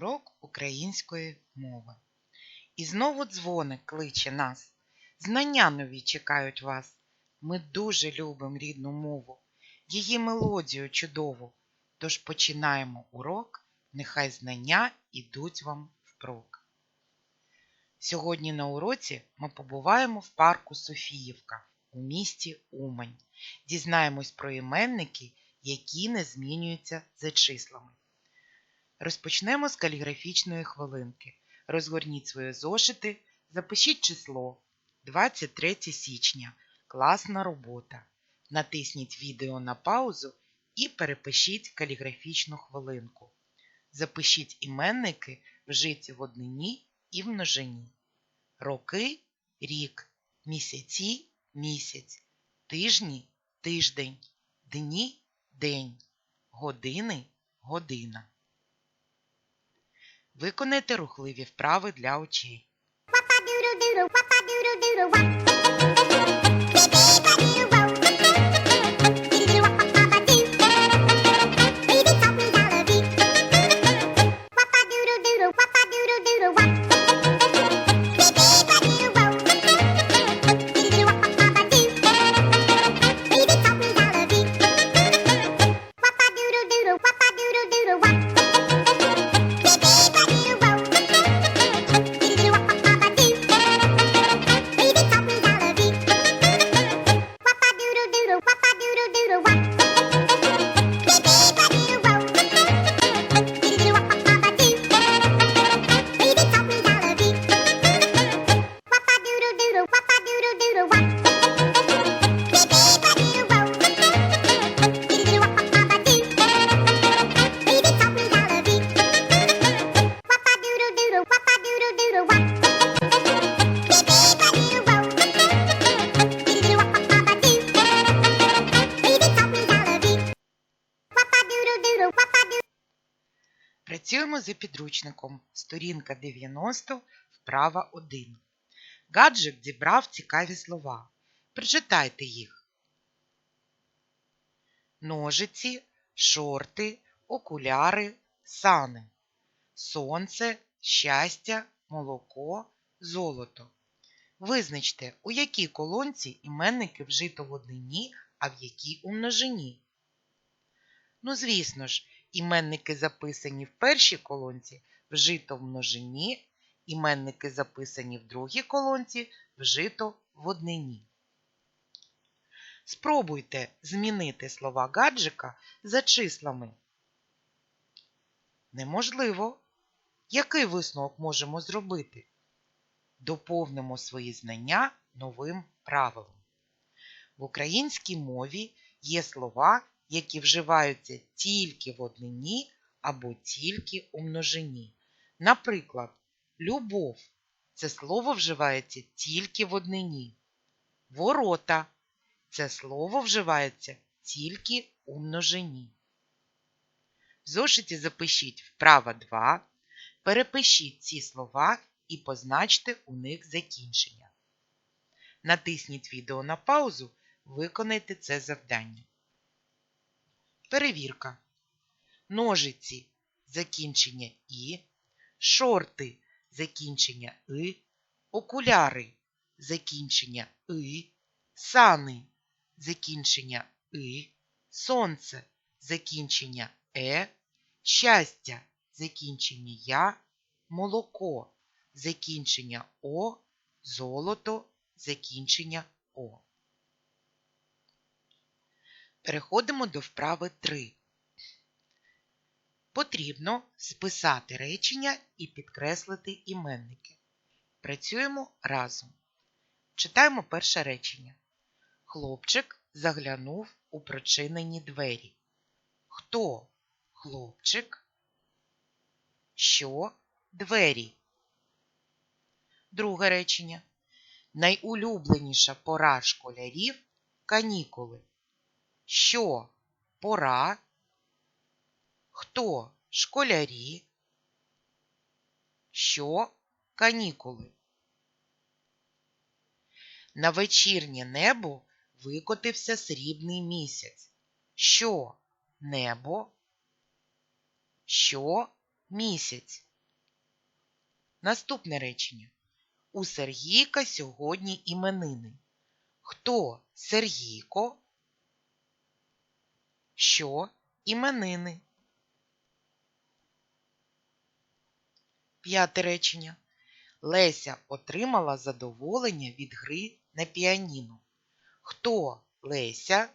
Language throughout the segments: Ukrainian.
урок української мови. І знову дзвоник кличе нас. Знання нові чекають вас. Ми дуже любимо рідну мову, її мелодію чудову. Тож починаємо урок, нехай знання ідуть вам впрок. Сьогодні на уроці ми побуваємо в парку Софіївка у місті Умань. Дізнаємось про іменники, які не змінюються за числами. Розпочнемо з каліграфічної хвилинки. Розгорніть свої зошити, запишіть число 23 січня. Класна робота. Натисніть відео на паузу і перепишіть каліграфічну хвилинку. Запишіть іменники вжиті в однині і в множині. Роки рік, місяці місяць, тижні тиждень, дні день, години година. Виконайте рухливі вправи для очей. Працюємо за підручником. Сторінка 90, вправа 1. Гаджик зібрав цікаві слова. Прочитайте їх. Ножиці, шорти, окуляри, сани. Сонце, щастя, молоко, золото. Визначте, у якій колонці іменники вжито в однині, а в якій у множині. Ну, звісно ж, іменники записані в першій колонці вжито в множині, іменники записані в другій колонці вжито в однині. Спробуйте змінити слова гаджика за числами. Неможливо. Який висновок можемо зробити? Доповнимо свої знання новим правилом. В українській мові є слова, які вживаються тільки в однині або тільки у множині. Наприклад, любов це слово вживається тільки в однині. Ворота це слово вживається тільки у множині. В зошиті запишіть вправа 2, перепишіть ці слова і позначте у них закінчення. Натисніть відео на паузу, виконайте це завдання. Перевірка. Ножиці закінчення І, шорти закінчення И, окуляри закінчення И, сани закінчення И, сонце закінчення Е, щастя закінчення Я, молоко закінчення О, золото закінчення О. Переходимо до вправи 3. Потрібно списати речення і підкреслити іменники. Працюємо разом. Читаємо перше речення. Хлопчик заглянув у прочинені двері. Хто хлопчик? Що двері? Друге речення. Найулюбленіша пора школярів канікули. Що пора? Хто школярі? Що канікули? На вечірнє небо викотився срібний місяць. Що небо? Що місяць? Наступне речення. У Сергійка сьогодні іменини. Хто Сергійко? Що іменини? П'яте речення. Леся отримала задоволення від гри на піаніно. Хто Леся?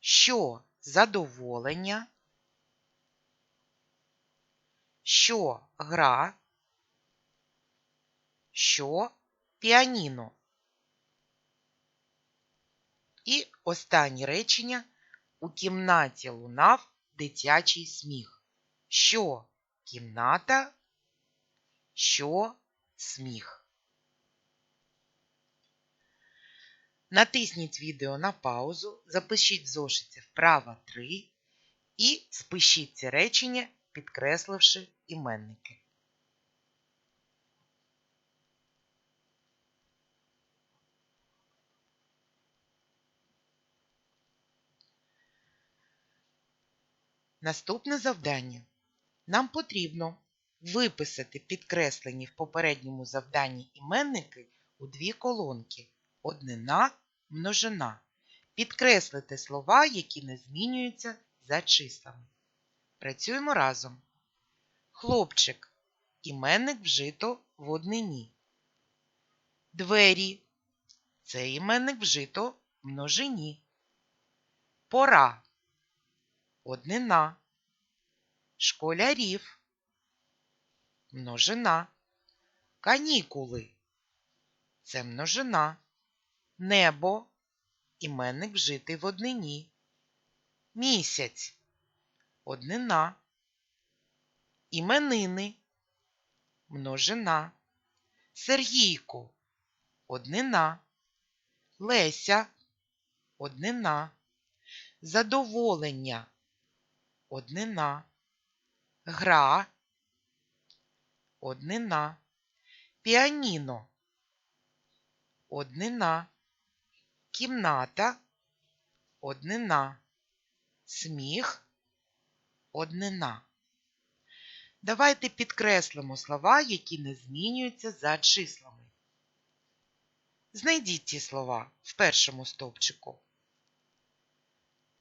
Що задоволення? Що гра? Що піаніно? І останнє речення. У кімнаті лунав дитячий сміх. Що кімната? Що сміх? Натисніть відео на паузу, запишіть в зошиті вправа 3 і спишіть ці речення, підкресливши іменники. Наступне завдання. Нам потрібно виписати підкреслені в попередньому завданні іменники у дві колонки однина, множина. Підкреслити слова, які не змінюються за числами. Працюємо разом. Хлопчик. Іменник вжито в однині. Двері. Це іменник вжито в множині. Пора. Однина. Школярів. Множина. Канікули. Це множина. Небо. Іменник вжитий в однині. Місяць. Однина. Іменини. Множина. Сергійку. Однина. Леся. Однина. Задоволення. Однина. Гра. Однина. Піаніно. Однина. Кімната. Однина. Сміх. Однина. Давайте підкреслимо слова, які не змінюються за числами. Знайдіть ці слова в першому стовпчику.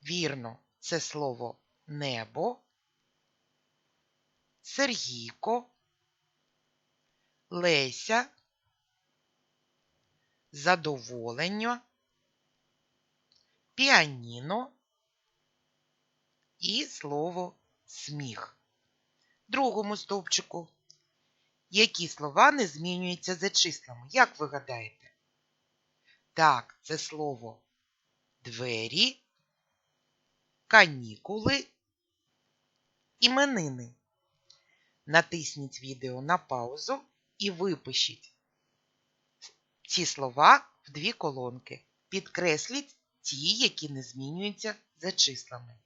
Вірно, це слово небо, Сергійко, Леся, задоволення, піаніно і слово сміх. Другому стовпчику. Які слова не змінюються за числами? Як ви гадаєте? Так, це слово двері, канікули, іменини. Натисніть відео на паузу і випишіть ці слова в дві колонки. Підкресліть ті, які не змінюються за числами.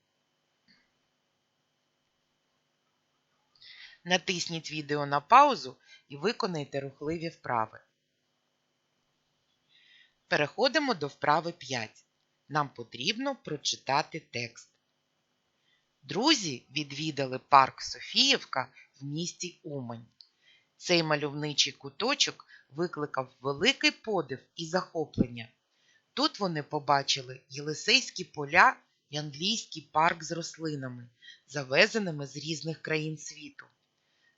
Натисніть відео на паузу і виконайте рухливі вправи. Переходимо до вправи 5. Нам потрібно прочитати текст. Друзі відвідали парк Софіївка в місті Умань. Цей мальовничий куточок викликав великий подив і захоплення. Тут вони побачили Єлисейські поля і англійський парк з рослинами, завезеними з різних країн світу.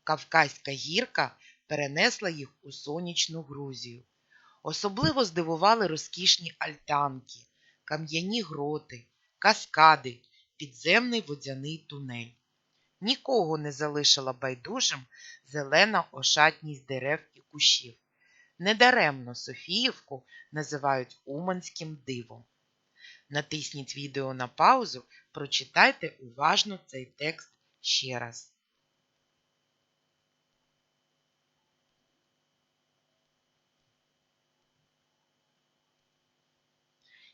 Кавказька гірка перенесла їх у сонячну Грузію. Особливо здивували розкішні альтанки, кам'яні гроти, каскади, підземний водяний тунель. Нікого не залишила байдужим зелена ошатність дерев і кущів. Недаремно Софіївку називають Уманським дивом. Натисніть відео на паузу, прочитайте уважно цей текст ще раз.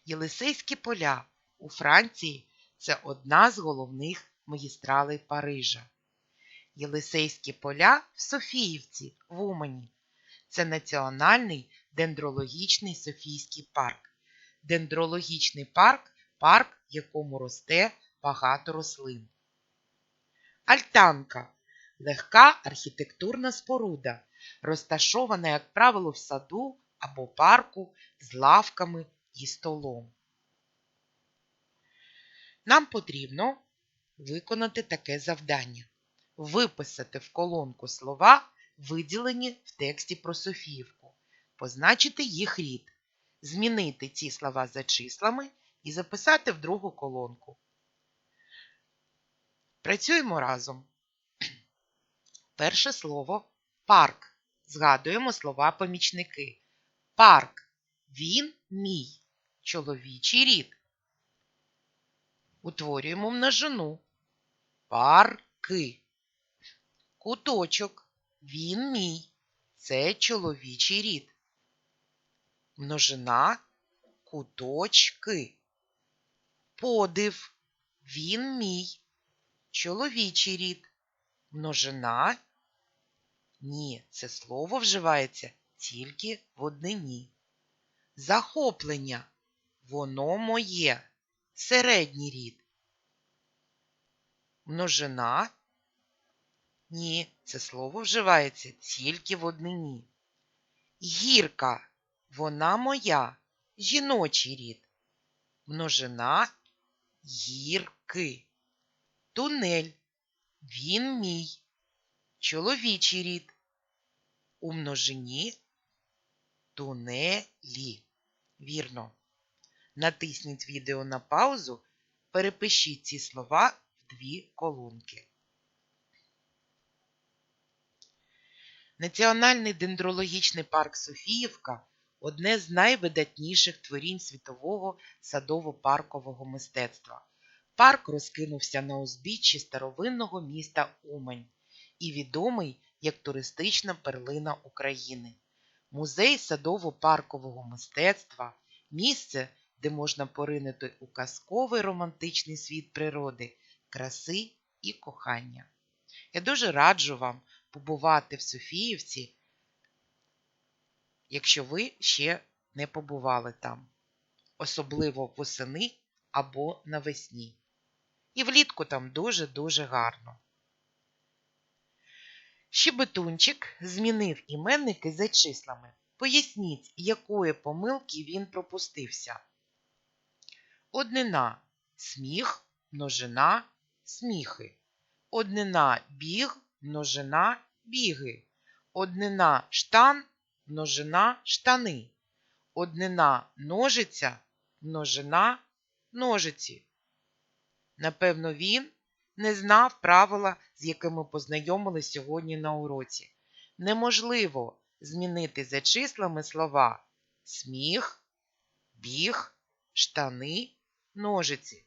Єлисейські поля у Франції це одна з головних магістралей Парижа. Єлисейські поля в Софіївці в Умані. Це національний дендрологічний Софійський парк. Дендрологічний парк парк, в якому росте багато рослин. Альтанка легка архітектурна споруда, розташована, як правило, в саду або парку з лавками і столом. Нам потрібно виконати таке завдання. Виписати в колонку слова, виділені в тексті про Софіївку, позначити їх рід, змінити ці слова за числами і записати в другу колонку. Працюємо разом. Перше слово парк. Згадуємо слова помічники. Парк. Він мій. Чоловічий рід. Утворюємо множину. Парки. Куточок. Він мій. Це чоловічий рід. Множина куточки. Подив. Він мій. Чоловічий рід. Множина. Ні, це слово вживається тільки в однині. Захоплення. Воно моє. Середній рід. Множина. Ні, це слово вживається тільки в однині. Гірка. Вона моя. Жіночий рід. Множина гірки. Тунель. Він мій. Чоловічий рід. У множині тунелі. Вірно. Натисніть відео на паузу. Перепишіть ці слова в дві колонки. Національний дендрологічний парк Софіївка одне з найвидатніших творінь світового садово-паркового мистецтва. Парк розкинувся на узбіччі старовинного міста Умань і відомий як туристична перлина України. Музей садово-паркового мистецтва місце, де можна поринути у казковий романтичний світ природи, краси і кохання. Я дуже раджу вам побувати в Софіївці, якщо ви ще не побували там, особливо восени або навесні. І влітку там дуже-дуже гарно. Щебетунчик змінив іменники за числами. Поясніть, якої помилки він пропустився. Однина сміх, множина, сміхи. Однина біг, множина, біги. Однина штан, множина, штани. Однина ножиця, множина, ножиці. Напевно, він не знав правила, з якими познайомились сьогодні на уроці. Неможливо змінити за числами слова сміх, біг, штани, ножиці.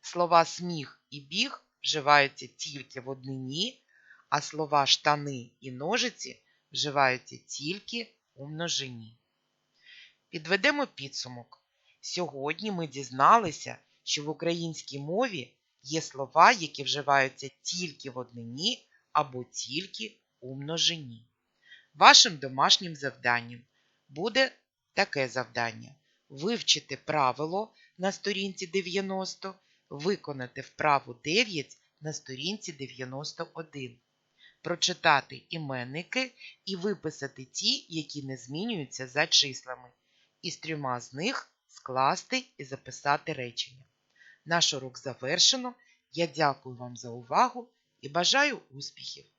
Слова сміх і біг вживаються тільки в однині, а слова штани і ножиці вживаються тільки у множині. Підведемо підсумок. Сьогодні ми дізналися, що в українській мові є слова, які вживаються тільки в однині або тільки у множині. Вашим домашнім завданням буде таке завдання: вивчити правило на сторінці 90, виконати вправу 9 на сторінці 91, прочитати іменники і виписати ті, які не змінюються за числами, і з трьома з них скласти і записати речення. Наш урок завершено. Я дякую вам за увагу і бажаю успіхів!